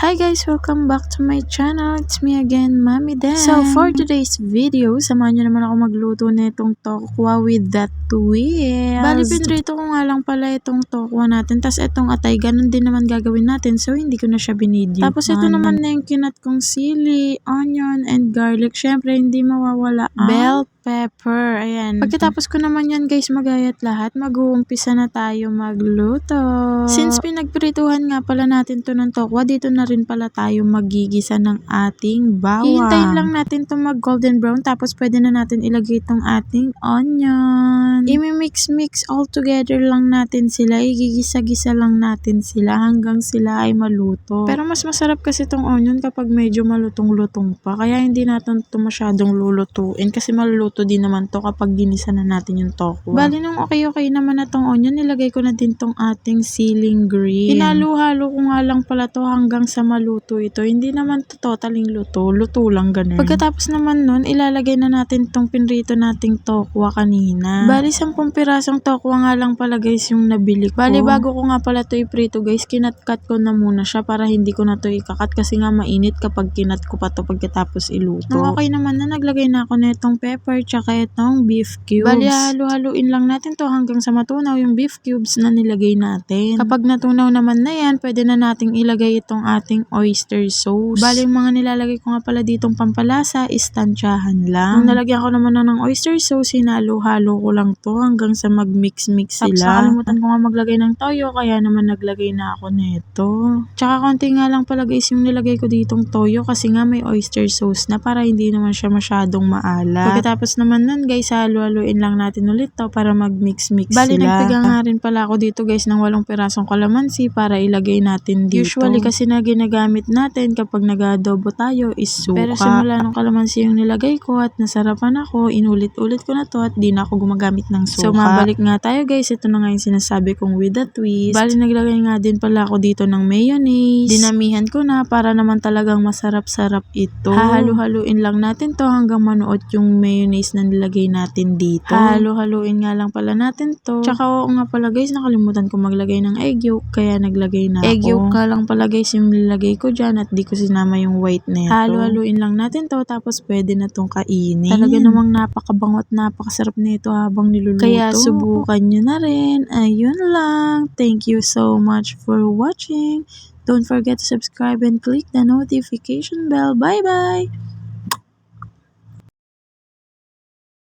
Hi guys! Welcome back to my channel. It's me again, Mami Dan. So for today's video, samahan nyo naman ako magluto nitong tokwa with that twist. Bali, pinrito ko nga lang pala itong tokwa natin. Tapos itong atay, ganun din naman gagawin natin. So hindi ko na siya binidyo. Tapos ito naman na yung kinat kong sili, onion, and garlic. Syempre, hindi mawawala ang bell pepper. Ayan. Pagkatapos ko naman yan guys magayat lahat, mag-uumpisa na tayo magluto. Since pinagprituhan nga pala natin to ng tokwa, dito na rin pala tayo magigisa ng ating bawang. Hihintayin lang natin to mag golden brown tapos pwede na natin ilagay itong ating onion. Imi-mix-mix all together lang natin sila. Igigisa-gisa lang natin sila hanggang sila ay maluto. Pero mas masarap kasi itong onion kapag medyo malutong-lutong pa. Kaya hindi natin to masyadong lulutuin kasi maluluto din naman to kapag ginisa na natin yung tokwa. Bali nung okay-okay naman na tong onion, nilagay ko na din tong ating ceiling green. Hinalo-halo ko nga lang pala to hanggang sa maluto ito. Hindi naman to totaling luto. Luto lang ganun. Pagkatapos naman nun, ilalagay na natin tong pinrito nating tokwa kanina. Bali 10 pirasong tokwa nga lang pala guys yung nabili ko. Bali bago ko nga pala to iprito guys, kinat-cut ko na muna siya para hindi ko na to ikakat kasi nga mainit kapag kinat ko pa to pagkatapos iluto. Nung okay naman na, naglagay na ako na itong pepper tsaka itong beef cubes. Bali halo-haluin lang natin to hanggang sa matunaw yung beef cubes na nilagay natin. Kapag natunaw naman na yan, pwede na nating ilagay itong ating oyster sauce. Bali yung mga nilalagay ko nga pala ditong pampalasa is tansyahan lang. Nung nalagyan ko naman na ng oyster sauce, hinalo-halo ko lang to hanggang sa mag-mix-mix sila. Tapos nakalimutan ko nga maglagay ng toyo, kaya naman naglagay na ako nito. Tsaka konti nga lang pala guys yung nilagay ko ditong toyo kasi nga may oyster sauce na para hindi naman siya masyadong maalat. Pagkatapos naman nun guys, halo-haluin lang natin ulit to para mag-mix-mix Bali, sila. nagpiga nga rin pala ako dito guys ng walong pirasong kalamansi para ilagay natin dito. Usually kasi na ginagamit natin kapag nag-adobo tayo is suka. Pero simula nung kalamansi yung nilagay ko at nasarapan ako, inulit-ulit ko na to at di na ako gumagamit ng suka. So mabalik nga tayo guys, ito na nga yung sinasabi kong with a twist. Bali naglagay nga din pala ako dito ng mayonnaise. Dinamihan ko na para naman talagang masarap-sarap ito. Hahalo-haluin lang natin to hanggang manuot yung mayonnaise na nilagay natin dito. Halo-haluin nga lang pala natin to. Tsaka oo nga pala guys, nakalimutan ko maglagay ng egg yolk kaya naglagay na Egg ako. yolk ka lang pala guys yung nilagay ko dyan at di ko sinama yung white na ito. Halo-haluin lang natin to tapos pwede na tong kainin. Talaga namang napakabango at napakasarap nito habang niluluto. Kaya subukan nyo na rin. Ayun lang. Thank you so much for watching. Don't forget to subscribe and click the notification bell. Bye-bye!